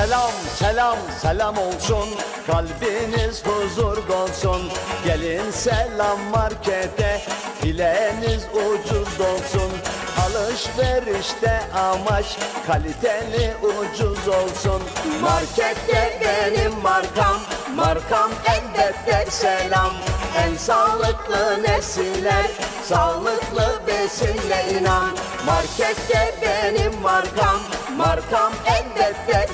Selam selam selam olsun. Kalbiniz huzur dolsun. Gelin selam markete. Fileniz ucuz dolsun. Alışverişte amaç Kaliteli ucuz olsun. Markette benim markam. Markam elbette selam. En sağlıklı nesiller Sağlıklı besinle inan. Markette benim markam. Markam elbette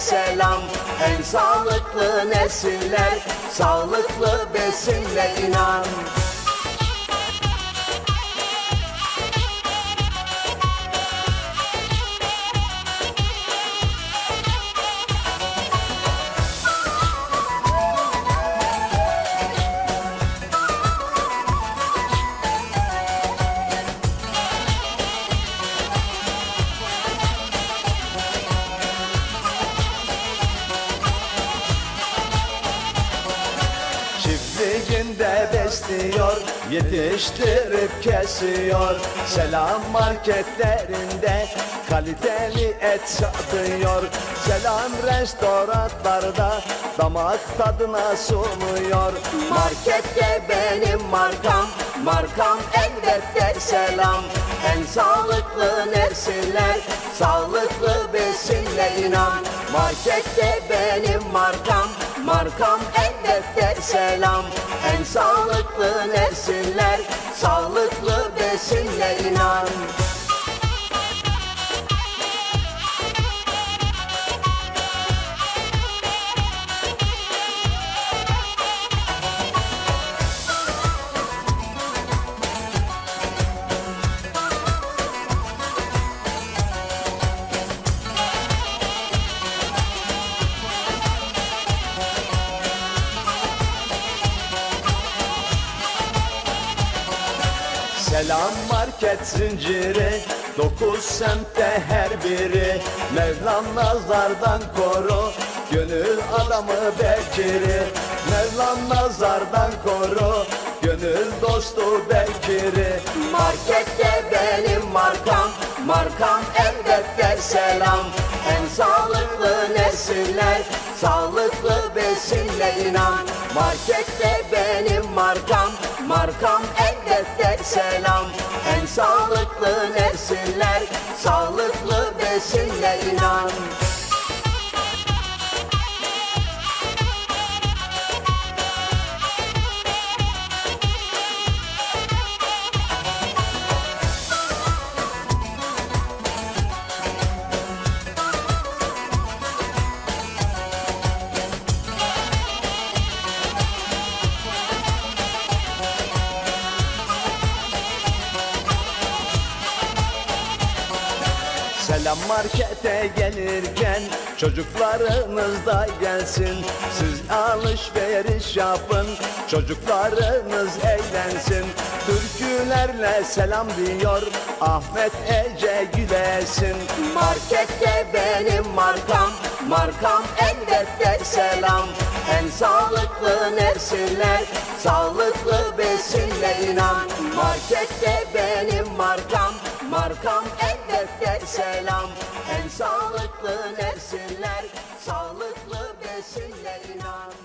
selam. En sağlıklı nesiller Sağlıklı besinle inan Çiftliğinde besliyor, yetiştirip kesiyor. Selam marketlerinde kaliteli et satıyor. Selam restoranlarda damak tadına sunuyor. Markette benim markam, markam elbette selam. En sağlıklı nesiller, sağlıklı besinle inan. Markette benim markam, markam elbette selam. En sağlıklı nesiller, sağlıklı besinle inan Selam market zinciri Dokuz semtte her biri. Mevlam nazardan koru Gönül adamı Bekir'i. Mevlam nazardan koru Gönül dostu Bekir'i. Markette benim markam Markam elbette selam. En sağlıklı nesiller Sağlıklı besinle inan. Markette benim markam Markam elbette selam. En sağlıklı nesiller Sağlıklı besinle inan Selam markete gelirken çocuklarınız da gelsin. Siz alışveriş yapın çocuklarınız eğlensin. Türkülerle selam diyor Ahmet Ece Gülesin. Markette benim markam Markam elbette selam. En sağlıklı nesiller Sağlıklı besinle inan. Markette benim markam Markam elbette selam. En sağlıklı nesiller Sağlıklı besinle inan